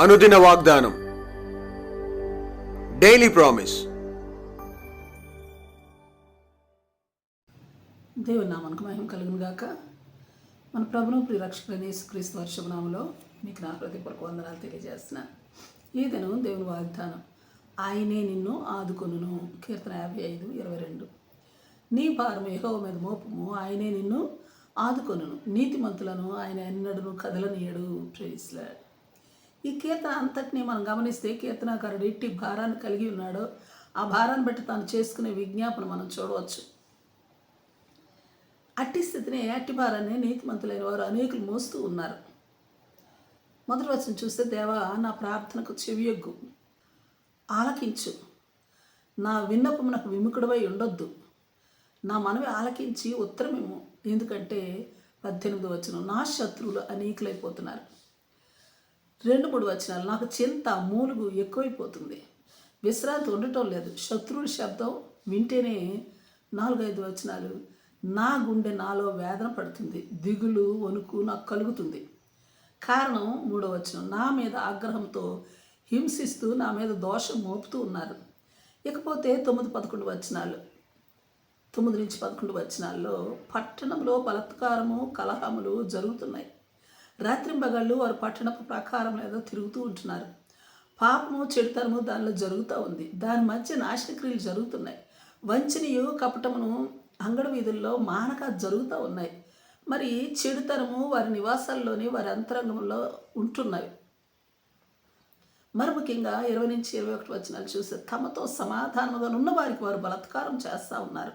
అనుదిన వాగ్దానం. Daily promise దేవుని నామనకు మహిమ కలుగును గాక. మన ప్రభును ప్రిరక్షకులైన క్రీస్తు వర్షభనామంలో మీకు నా హృదయపూర్వక వందనాలు తెలియజేస్తున్న. ఈ దినం దేవుని వాగ్దానం ఆయనే నిన్ను ఆదుకొనును. కీర్తన యాభై ఐదు ఇరవై రెండు. నీ భారం యెహోవా మీద మోపము. ఆయనే నిన్ను ఆదుకొనును. నీతిమంతులను ఆయన ఎన్నడను కదలనీయడు. ప్రేస్లాడు ఈ కీర్తన అంతటినీ మనం గమనిస్తే కీర్తనాకారుడు ఎట్టి భారాన్ని కలిగి ఉన్నాడో ఆ భారాన్ని బట్టి తాను చేసుకునే విజ్ఞాపన మనం చూడవచ్చు. అట్టి స్థితిని అట్టి భారాన్ని నీతిమంతులైన వారు అనేకులు మోస్తూ ఉన్నారు. మొదటి వచ్చిన చూస్తే దేవా నా ప్రార్థనకు చెవియొగ్గు. ఆలకించు. నా విన్నపమునకు విముఖుడవై ఉండొద్దు. నా మనవి ఆలకించి ఉత్తరమేమో ఎందుకంటే పద్దెనిమిది వచ్చిన నా శత్రువులు అనేకులైపోతున్నారు. రెండు మూడు వచనాలు. నాకు చింత మూలుగు ఎక్కువైపోతుంది. విశ్రాంతి ఉండటం లేదు. శత్రువుల శబ్దం వింటేనే నాలుగైదు వచనాలు. నా గుండె నాలో వేదన పడుతుంది. దిగులు వణుకు నాకు కలుగుతుంది. కారణం మూడో వచనం. నా మీద ఆగ్రహంతో హింసిస్తూ నా మీద దోషం మోపుతూ ఉన్నారు. ఇకపోతే తొమ్మిది పదకొండు వచనాలు. తొమ్మిది నుంచి పదకొండు వచనాల్లో పట్టణంలో బలత్కారము కలహములు జరుగుతున్నాయి. రాత్రింబగళ్ళు వారు పట్టణపు ప్రకారం ఏదో తిరుగుతూ ఉంటున్నారు. పాపము చెడుతనము దానిలో జరుగుతూ ఉంది. దాని మధ్య నాశనక్రియలు జరుగుతున్నాయి. వంచనీయు కపటమును అంగడి వీధుల్లో మానక జరుగుతూ ఉన్నాయి. మరి చెడుతనము వారి నివాసాల్లోని వారి అంతరంగంలో ఉంటున్నవి మరి ముఖ్యంగా ఇరవై నుంచి ఇరవై ఒకటి వచనాలు చూస్తే తమతో సమాధానముగా ఉన్న వారికి వారు బలత్కారం చేస్తూ ఉన్నారు.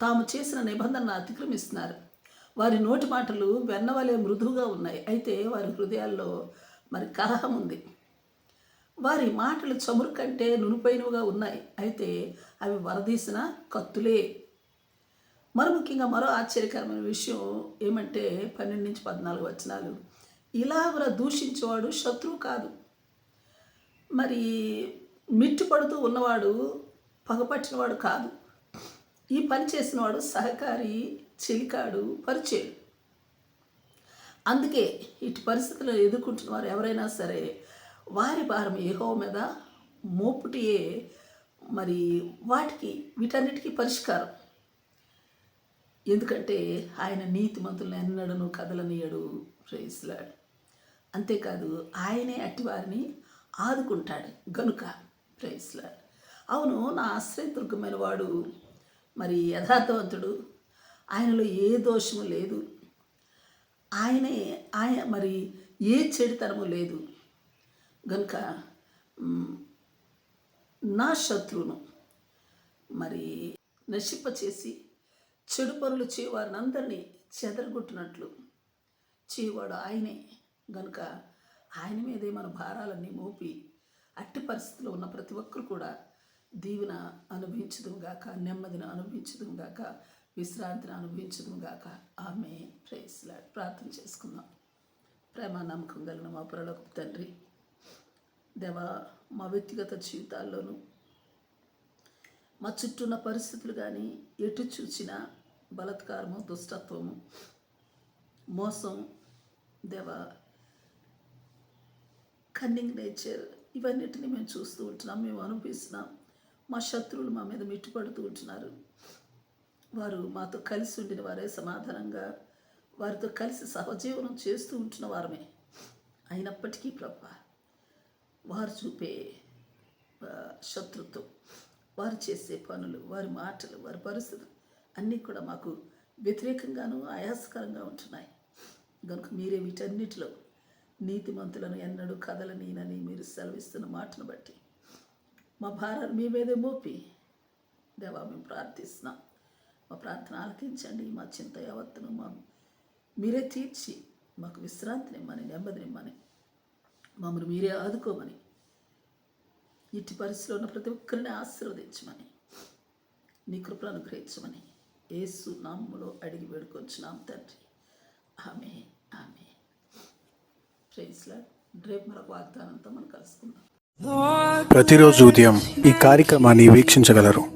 తాము చేసిన నిబంధనను అతిక్రమిస్తున్నారు. వారి నోటి మాటలు వెన్నవలే మృదువుగా ఉన్నాయి. అయితే వారి హృదయాల్లో మరి కలహం ఉంది. వారి మాటలు చమురు కంటే నునుపైనవిగా ఉన్నాయి. అయితే అవి వరదీసిన కత్తులే. మరి ముఖ్యంగా మరో ఆశ్చర్యకరమైన విషయం ఏమంటే పన్నెండు నుంచి పద్నాలుగు వచనాలు. ఇలాగున దూషించేవాడు శత్రువు కాదు. మరి మిట్టుపడుతూ ఉన్నవాడు పగపట్టినవాడు కాదు. ఈ పని చేసినవాడు సహకారి చిలికాడు పరిచయం. అందుకే ఇటు పరిస్థితులు ఎదుర్కొంటున్న వారు ఎవరైనా సరే వారి భారం ఏహో మీద మోపుటియే మరి వాటికి వీటన్నిటికీ పరిష్కారం. ఎందుకంటే ఆయన నీతిమంతులను ఎన్నడను కదలనీయడు. ప్రేస్లాడు అంతేకాదు ఆయనే అట్టివారిని ఆదుకుంటాడు. గనుక ప్రేస్లాడు అవును నా ఆశ్రయదుర్గమైన వాడు మరి యథార్థవంతుడు. ఆయనలో ఏ దోషము లేదు. ఆయనే ఆయన మరి ఏ చెడుతనము లేదు. కనుక నా శత్రువును మరి నశింపచేసి చెడు పనులు చేయవారిని అందరినీ చెదరగొట్టినట్లు చేయవాడు ఆయనే. గనుక ఆయన మీదే మన భారాలన్నీ మోపి అట్టి పరిస్థితిలో ఉన్న ప్రతి ఒక్కరు కూడా దీవెన అనుభవించడం గాక నెమ్మదిని అనుభవించడం గాక విశ్రాంతిని అనుభవించడం గాక. ఆమె ప్రేస్లా ప్రార్థన చేసుకుందాం. ప్రేమ నమ్మకం కలిగిన మా పరలోక తండ్రి దేవా మా వ్యక్తిగత జీవితాల్లోనూ మా చుట్టూ ఉన్న పరిస్థితులు కానీ ఎటు చూచినా బలత్కారము దుష్టత్వము మోసం దేవ కన్నింగ్ నేచర్ ఇవన్నిటిని మేము చూస్తూ ఉంటున్నాం. మేము అనుభవిస్తున్నాం. మా శత్రువులు మా మీద మిట్టుపడుతూ ఉంటున్నారు. వారు మాతో కలిసి ఉండిన వారే సమాధానంగా వారితో కలిసి సహజీవనం చేస్తూ ఉంటున్న వారమే. అయినప్పటికీ ప్రభా వారు చూపే శత్రుత్వం వారు చేసే పనులు వారి మాటలు వారి పరిస్థితులు అన్నీ కూడా మాకు వ్యతిరేకంగాను ఆయాసకరంగా ఉంటున్నాయి. కనుక మీరే వీటన్నిటిలో నీతిమంతులను ఎన్నడూ కదలనీనని మీరు సెలవిస్తున్న మాటను బట్టి మా భారాన్ని మీ మీదే మోపి. దేవా మేము ప్రార్థిస్తున్నాం. మా ప్రార్థన ఆలకించండి. మా చింత యావత్తును మా మీరే తీర్చి మాకు విశ్రాంతినిమ్మని నెమ్మదినిమ్మని మమ్మల్ని మీరే ఆదుకోమని ఇట్టి పరిస్థితిలో ఉన్న ప్రతి ఒక్కరిని ఆశీర్వదించమని నీ కృపను అనుగ్రహించమని ఏసు నామ్ములో అడిగి వేడుకొచ్చున్నాం తండ్రి. ఆమె ఆమె ప్రైజ్లా రేపు మరొక వాగ్దానంతో మనం కలుసుకుందాం. ప్రతిరోజు ఉదయం ఈ కార్యక్రమాన్ని వీక్షించగలరు.